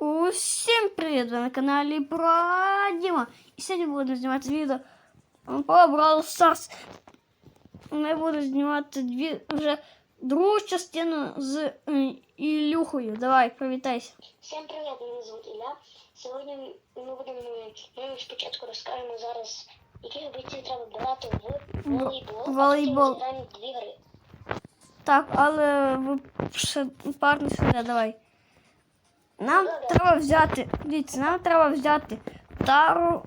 Усім привіт! Ви на каналі Прадіма. І сьогодні будемо знімати відео по Brawl Stars. Ми будемо знімати дві, вже другу частину з е, Ілюхою. Давай, привітайся. Всім привіт, мене звуть Ілля. Сьогодні ми будемо ми спочатку розкажемо зараз, яких бійців треба брати в волейбол. а волейбол. потім зіграємо в дві гри. Так, але ви ще парни сюди, давай. Нам треба взяти. Дивіться, нам треба взяти Тару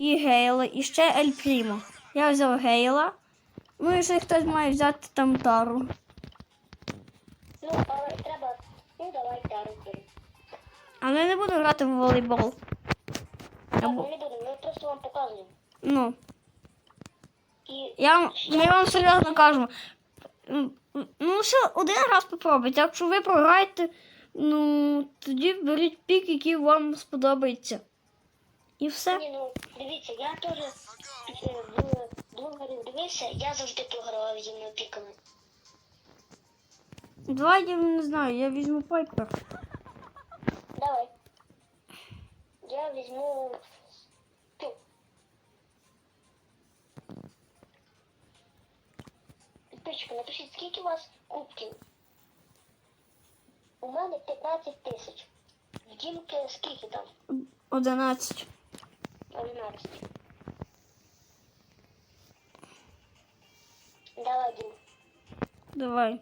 і Гейла, і ще Ель Прімо. Я взяв Гейла. Ну і ще хтось має взяти там Тару. Ну, але треба. Ну давай тару бери. Але я не буду грати в волейбол. Так, ми не будемо, ми просто вам показуємо. Ну, І я, вам- ми вам серйозно кажемо. М, Ну, ще один раз попробуйте. Якщо ви програєте, ну тоді беріть пік, який вам сподобається. І все. ні, ну дивіться, я теж е, в блогерів дивився, я завжди програвав зі мною піками. Давай я не знаю, я візьму пайпер. Давай. Я візьму. Ту. Підписчики, напишіть, скільки у вас кубків? У мене 15 тисяч. В Дімки скільки там? 11. 11. Давай, Дім. Давай.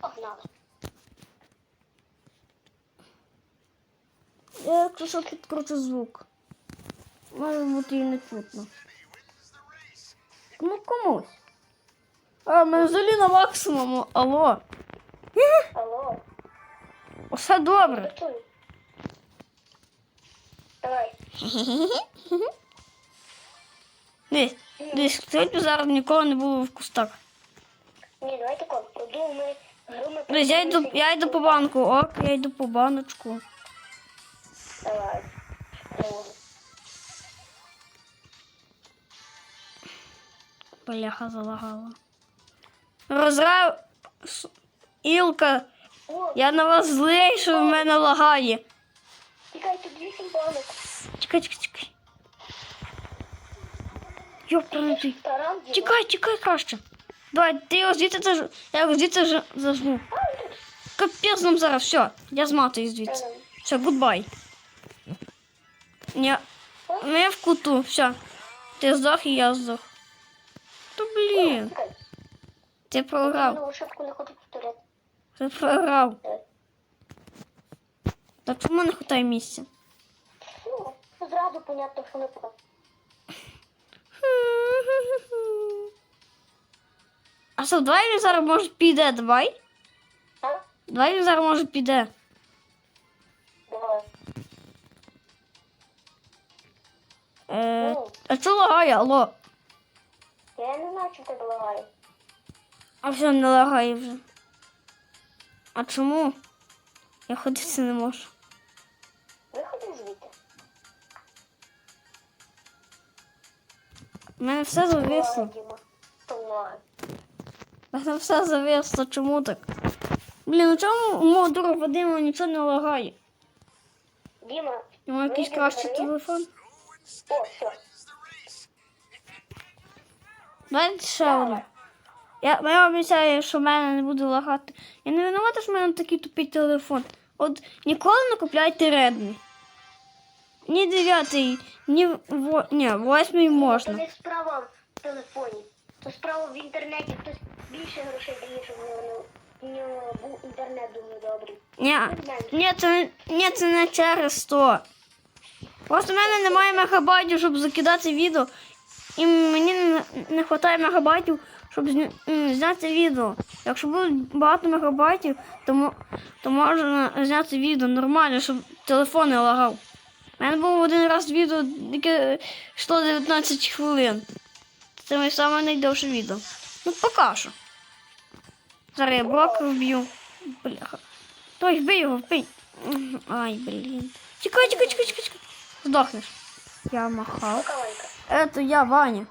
Погнали. Я якщо що підкручу звук. Може бути і не чутно. Ну комусь. А, мене взагалі на максимуму. Алло. Алло. Все добре. Працюй. Давай. Десь, десь, сьогодні зараз нікого не було в кустах. Ні, давай тако. Одну ми гру ми Десь, я йду, я йду по банку. Ок, я йду по баночку. Давай. Давай. Бляха залагала. Розрав. Ілка, О, я на вас злий, що в мене лагає. тікай, тут вісім банок. Чекай, чекай, чекай. Таран, Діма. Чекай, чекай краще. Давай, ти його звідти заж... Я його звідти ж- зажму. Капець нам зараз, все. Я зматую звідси. Все, гудбай. Ні. Я в куту, все. Ти здох і я здох. То блін, Чекай. Ти програв. Я не хочу повторяти. Ти програв. Е, Та чому не хватає місця? Ну, зразу понятно, що не про. А що, давай він зараз може піде, давай? А? Давай він зараз може піде. Давай. Е, Ну, а що лагає, алло? я не знаю, чи тебе лагає. А все, не лагає вже. А чому? Я ходити не можу. Виходи звідти. У мене все зависло. У мене все зависло, чому так? Блін, ну чому у мого друга Вадима нічого не лагає? Діма, Йому якийсь вийди кращий телефон. О, все. Давайте ще одне. Я, я обіцяю, що в мене не буде лагати. Я не винувата, що в мене такий тупий телефон. От ніколи не купляйте Redmi. Ні дев'ятий, ні, во, ні восьмий Це не справа в телефоні. Це справа в інтернеті. Хтось більше грошей дає, щоб в нього, був інтернет дуже добрий. Ні, ні, це, не- ні, це не через то. Просто в мене немає мегабайтів, щоб закидати відео. І мені не, не вистачає мегабайтів, щоб зняти відео. Якщо буде багато мегабайтів, то, то можна зняти відео нормально, щоб телефон не лагав. У мене було один раз відео, яке йшло 19 хвилин. Це моє саме найдовше відео. Ну, поки що. Зараз я блок вб'ю. Бляха. Той вбий його, вбий. Ай, блін. Чекай, чекай, чекай, чекай, чекай. Здохнеш. Я махав. Это я, Ваня.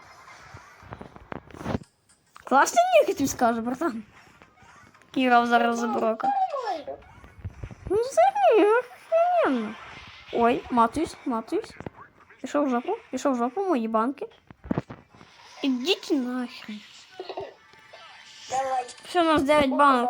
Классный ник, я тобі скажу, братан. І грав зараз заброка. Ну, Нормально. Ну, взагалі, охрененно. Ой, матуюсь, матуюсь. Пішов в жопу, пішов в жопу, мої банки. Ідіть нахрен. Давай. Все, у нас 9 банок.